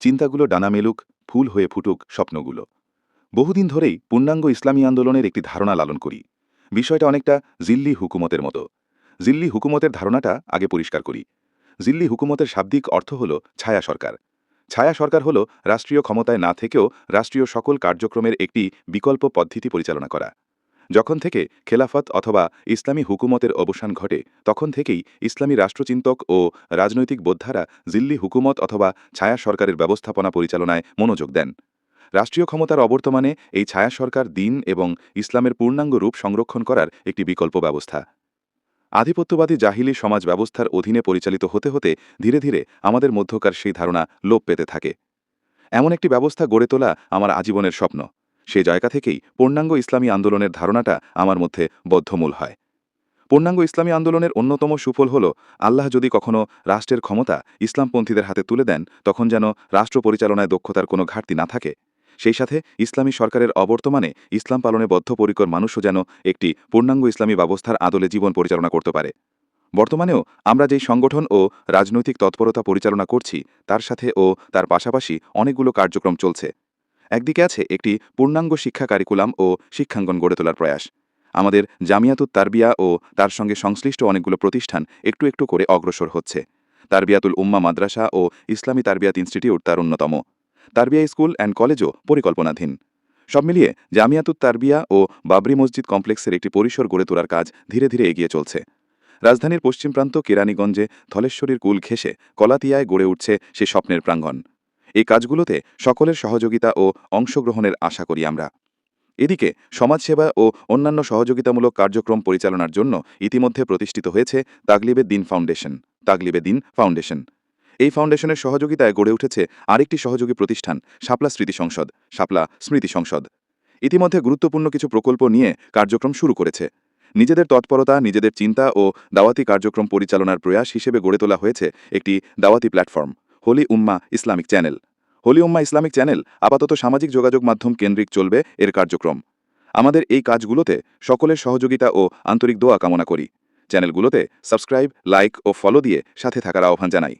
চিন্তাগুলো ডানা মেলুক, ফুল হয়ে ফুটুক স্বপ্নগুলো। বহুদিন ধরেই পূর্ণাঙ্গ ইসলামী আন্দোলনের একটি ধারণা লালন করি। বিষয়টা অনেকটা জিল্লি হুকুমতের মতো। জিল্লি হুকুমতের ধারণাটা আগে পরিষ্কার করি। জিল্লি হুকুমতের শাব্দিক অর্থ হল ছায়া সরকার। ছায়া সরকার হল রাষ্ট্রীয় ক্ষমতায় না থেকেও রাষ্ট্রীয় সকল কার্যক্রমের একটি বিকল্প পদ্ধতি পরিচালনা করা। যখন থেকে খেলাফত অথবা ইসলামী হুকুমতের অবসান ঘটে, তখন থেকেই ইসলামী রাষ্ট্রচিন্তক ও রাজনৈতিক বোদ্ধারা জিল্লি হুকুমত অথবা ছায়া সরকারের ব্যবস্থাপনা পরিচালনায় মনোযোগ দেন। রাষ্ট্রীয় ক্ষমতার অবর্তমানে এই ছায়া সরকার দিন এবং ইসলামের পূর্ণাঙ্গ রূপ সংরক্ষণ করার একটি বিকল্প ব্যবস্থা। আধিপত্যবাদী জাহিলি সমাজ ব্যবস্থার অধীনে পরিচালিত হতে হতে ধীরে ধীরে আমাদের মধ্যকার সেই ধারণা লোপ পেতে থাকে। এমন একটি ব্যবস্থা গড়ে তোলা আমার আজীবনের স্বপ্ন। সে জায়গা থেকেই পূর্ণাঙ্গ ইসলামী আন্দোলনের ধারণাটা আমার মধ্যে বদ্ধমূল হয়। পূর্ণাঙ্গ ইসলামী আন্দোলনের অন্যতম সুফল হল, আল্লাহ যদি কখনো রাষ্ট্রের ক্ষমতা ইসলামপন্থীদের হাতে তুলে দেন, তখন যেন রাষ্ট্র পরিচালনায় দক্ষতার কোনো ঘাটতি না থাকে। সেই সাথে ইসলামী সরকারের অবর্তমানে ইসলাম পালনে বদ্ধপরিকর মানুষও যেন একটি পূর্ণাঙ্গ ইসলামী ব্যবস্থার আদলে জীবন পরিচালনা করতে পারে। বর্তমানেও আমরা যেই সংগঠন ও রাজনৈতিক তৎপরতা পরিচালনা করছি, তার সাথে ও তার পাশাপাশি অনেকগুলো কার্যক্রম চলছে। একদিকে আছে একটি পূর্ণাঙ্গ শিক্ষা কারিকুলাম ও শিক্ষাঙ্গন গড়ে তোলার প্রয়াস। আমাদের জামিয়াতুত তারবিয়া ও তার সঙ্গে সংশ্লিষ্ট অনেকগুলো প্রতিষ্ঠান একটু একটু করে অগ্রসর হচ্ছে। তারবিয়াতুল উম্মা মাদ্রাসা ও ইসলামী তারবিয়াত ইনস্টিটিউট তার অন্যতম। তারবিয়া স্কুল অ্যান্ড কলেজও পরিকল্পনাধীন। সব মিলিয়ে জামিয়াতুত তারবিয়া ও বাবরি মসজিদ কমপ্লেক্সের একটি পরিসর গড়ে তোলার কাজ ধীরে ধীরে এগিয়ে চলছে। রাজধানীর পশ্চিম প্রান্ত কেরানীগঞ্জে ধলেশ্বরীর কুল ঘেঁষে কলাতিয়ায় গড়ে উঠছে সে স্বপ্নের প্রাঙ্গণ। এই কাজগুলোতে সকলের সহযোগিতা ও অংশগ্রহণের আশা করি আমরা। এদিকে সমাজসেবা ও অন্যান্য সহযোগিতামূলক কার্যক্রম পরিচালনার জন্য ইতিমধ্যে প্রতিষ্ঠিত হয়েছে তাগলিবে দিন ফাউন্ডেশন, তাগলিবে দিন ফাউন্ডেশন। এই ফাউন্ডেশনের সহযোগিতায় গড়ে উঠেছে আরেকটি সহযোগী প্রতিষ্ঠান শাপলা স্মৃতি সংসদ শাপলা স্মৃতি সংসদ। ইতিমধ্যে গুরুত্বপূর্ণ কিছু প্রকল্প নিয়ে কার্যক্রম শুরু করেছে। নিজেদের তৎপরতা, নিজেদের চিন্তা ও দাওয়াতি কার্যক্রম পরিচালনার প্রয়াস হিসেবে গড়ে তোলা হয়েছে একটি দাওয়াতি প্ল্যাটফর্ম। হোলি উম্মা ইসলামিক চ্যানেল। হোলি উম্মা ইসলামিক চ্যানেল আপাতত সামাজিক যোগাযোগ মাধ্যম কেন্দ্রিক চলবে এর কার্যক্রম। আমাদের এই কাজগুলোতে সকলের সহযোগিতা ও আন্তরিক দোয়া কামনা করি। চ্যানেলগুলোতে সাবস্ক্রাইব, লাইক ও ফলো দিয়ে সাথে থাকার আহ্বান জানাই।